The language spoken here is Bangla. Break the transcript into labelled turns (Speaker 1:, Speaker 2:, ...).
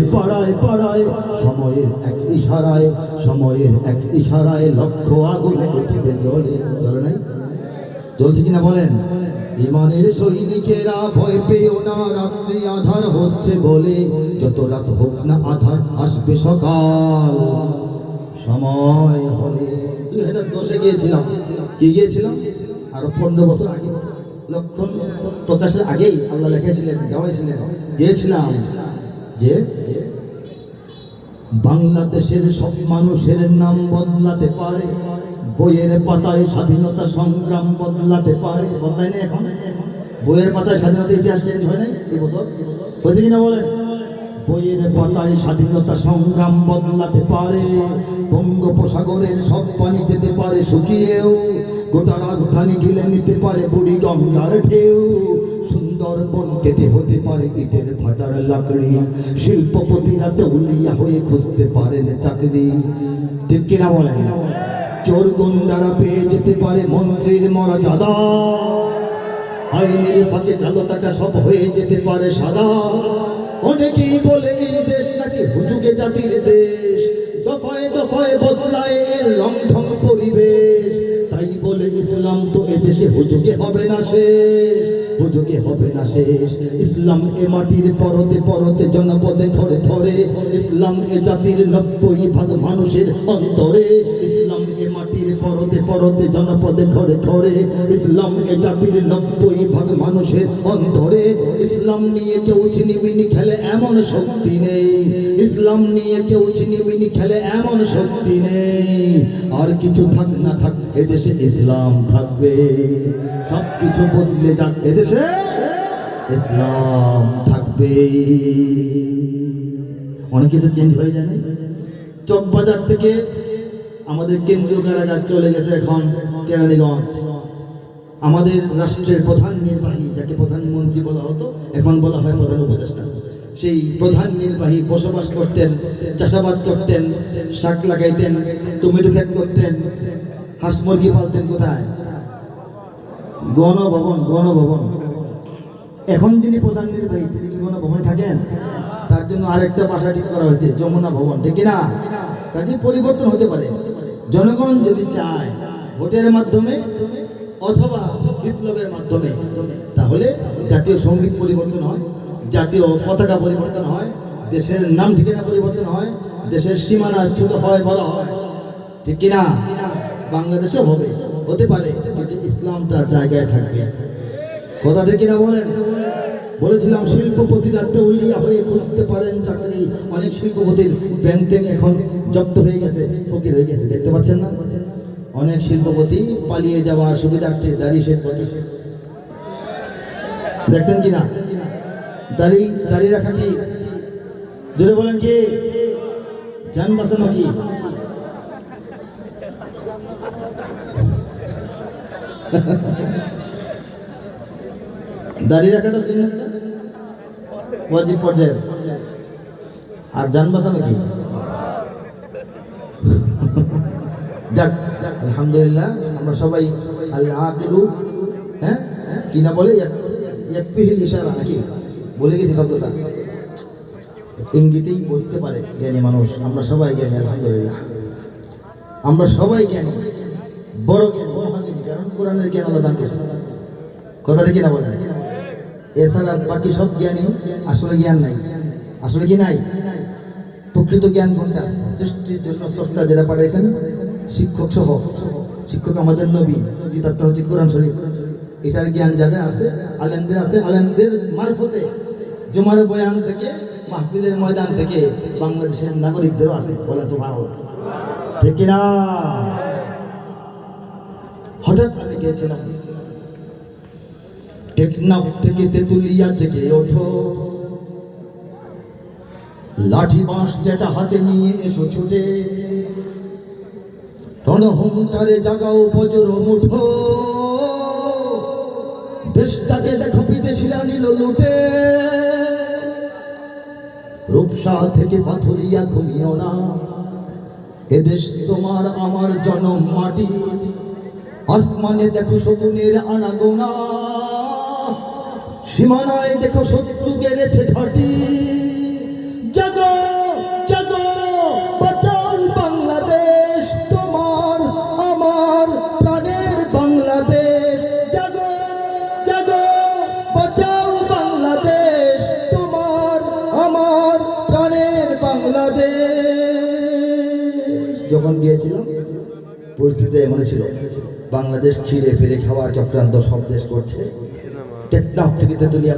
Speaker 1: পাড়ায় পাড়ায়, সময়ের এক ইশারায়, সময়ের এক ইশারায় লক্ষ আগুন উঠবে জলে। জলে নাই? চলছে কিনা বলেন? ইমানের সৈনিকেরা ভয় পেও না, রাত্রি আধার হচ্ছে বলে। যত রাত হোক না আধার আসবে সকাল। সময় হলে দুই হাজার দশে গিয়েছিলাম। কি গিয়েছিলাম? আরও পনেরো বছর আগে। লক্ষণ প্রকাশের আগেই আল্লাহ লিখেছিলেন দেওয়াইছিলেন। গিয়েছিলাম। যে বাংলাদেশের সব মানুষের নাম বদলাতে পারে, বইয়ের পাতায় স্বাধীনতা সংগ্রাম বদলাতে পারে। বদলায় এখন? বইয়ের পাতায় স্বাধীনতা ইতিহাস চেঞ্জ হয় নাই এই বছর? হয়েছে কিনা বলেন? বইয়ের পাতায় স্বাধীনতা সংগ্রাম বদলাতে পারে, বঙ্গোপসাগরের সব পানি যেতে পারে শুকিয়েও, গোটা রাজধানী গিলে নিতে পারে বুড়ি গঙ্গার ঢেউ। সুন্দরবন কেটে হতে পারে ইটের ভাটার লাকড়ি। শিল্পপতিরা দেউলিয়া হয়ে খুঁজতে পারেন চাকরি। ঠিক কিনা বলেন? চোর গুন্ডারা পেয়ে যেতে পারে মন্ত্রীর মর্যাদা আইনের ফাঁকে কালো টাকা সব হয়ে যেতে পারে সাদা। অনেকেই বলে এই দেশ নাকি হুজুগে জাতির দেশ। দফায় দফায় বদলায় এর রংঢং পরিবেশ। তাই বলে ইসলাম তো এদেশে হুজুগে হবে না শেষ। হুজুগে হবে না শেষ। ইসলাম এ মাটির পরতে পরতে জনপদে ধরে ধরে। ইসলাম এ জাতির নব্বই ভাগ মানুষের অন্তরে। ইসলাম এ মাটির পরতে পরতে জনপদে ঘরে ধরে। ইসলাম এ জাতির নব্বই ভাগ মানুষের অন্তরে। ইসলাম নিয়ে কেউ ছিনিমিনি খেলে এমন শক্তি নেই। ইসলাম নিয়ে কেউ ছিনিমিনি খেলে এমন শক্তি নেই। আর কিছু থাক না থাক, এদেশে ইসলাম থাকবে। সব কিছু বদলে যাক, এদেশে ইসলাম থাকবে। অনেক কিছু চেঞ্জ হয়ে যায় চকবাজার থেকে আমাদের কেন্দ্রীয় কারাগার চলে গেছে এখন কেরানীগঞ্জ। আমাদের রাষ্ট্রের প্রধান নির্বাহী, যাকে প্রধানমন্ত্রী বলা হতো, এখন বলা হয় প্রধান উপদেষ্টা। সেই প্রধান নির্বাহী বসবাস করতেন, চাষাবাদ করতেন, শাক লাগাইতেন, টমেটো ক্ষেত করতেন, হাঁস মুরগি পালতেন কোথায়? গণভবন গণভবন। এখন যিনি প্রধান নির্বাহী, তিনি কি গণভবনে থাকেন? তার জন্য আরেকটা বাসা ঠিক করা হয়েছে, যমুনা ভবন, ঠিক না কাজে পরিবর্তন হতে পারে। জনগণ যদি চায়, ভোটের মাধ্যমে অথবা বিপ্লবের মাধ্যমে, তাহলে জাতীয় সংগীত পরিবর্তন হয়, জাতীয় পতাকা পরিবর্তন হয়, দেশের নাম ঠিকানা পরিবর্তন হয়, দেশের সীমানা ছোট হয় বলা হয়। ঠিক কিনা? বাংলাদেশে হবে, হতে পারে, কিন্তু ইসলাম তার জায়গায় থাকবে। কথা ঠিক কিনা বলেন? বলেছিলাম শিল্পপতিরা দেউলিয়া হয়ে খুঁজতে পারেন চাকরি। অনেক শিল্পপতির ব্যাংক এখন জব্দ হয়ে গেছে, ফকির হয়ে গেছে, দেখতে পাচ্ছেন না? অনেক শিল্পপতি পালিয়ে যাওয়ার সুবিধার্থে দাড়ি শেখ করতেছে। দেখছেন কি না দাড়ি দাড়ি রাখা কি? জোরে বলেন কি? যান বাঁচানো কি? দাঁড়িয়ে রাখাটা সুন্নত না ওয়াজিব পর্যায়ের। আর যান বাঁচানো কি? যাক আলহামদুলিল্লাহ, আমরা সবাই আল্লাহ আকিলু হ্যাঁ? কি না বলে? ইয়াকফিহিল ইশারা নাকি? বলে গেছি শব্দটা। ইঙ্গিতেই বুঝতে পারে জ্ঞানী মানুষ, আমরা সবাই জ্ঞানী, আলহামদুলিল্লাহ। আমরা সবাই জ্ঞানী, বড় জ্ঞানী কারণ কোরআনের জ্ঞান আল্লাহ দান করেছে। কথাটা কিনা বলে? এছাড়া বাকি সব জ্ঞানী আসলে জ্ঞান নাই। আসলে কি নাই? প্রকৃত জ্ঞান কোনটা? সৃষ্টির জন্য স্রষ্টা যেটা পাঠাইছেন শিক্ষক সহ, শিক্ষক আমাদের নবী, কিতাবটা হচ্ছে কোরআন শরীফ। এটার জ্ঞান যাদের আছে, আলেমদের আছে, আলেমদের মারফতে। জুমার বয়ান থেকে, মাহফিলের ময়দান থেকে বাংলাদেশের নাগরিকদেরও আছে ভালো ঠিক কিনা? হঠাৎ আমি গিয়েছিলাম টেকনাফ থেকে তেতুলিয়া থেকে ওঠো। লাঠি বাঁশ যেটা হাতে নিয়ে এসো ছুটে। রণহংকারে জাগাও বজ্র মুঠো। দেশটাকে দেখো বিদেশিরা নিল লুটে রূপসা থেকে পাথরিয়া ঘুমিও না। এদেশ তোমার, আমার জনম মাটি। আসমানে দেখো শকুনের আনাগোনা। সীমানায় দেখো শত্রু গেড়েছে ঘাটি। যখন গিয়েছিলাম পরিস্থিতি এমন ছিল বাংলাদেশ ছিঁড়ে ফেলে খাওয়া চক্রান্ত সব দেশ করছে। টেকনাফ থেকে তেতুলিয়া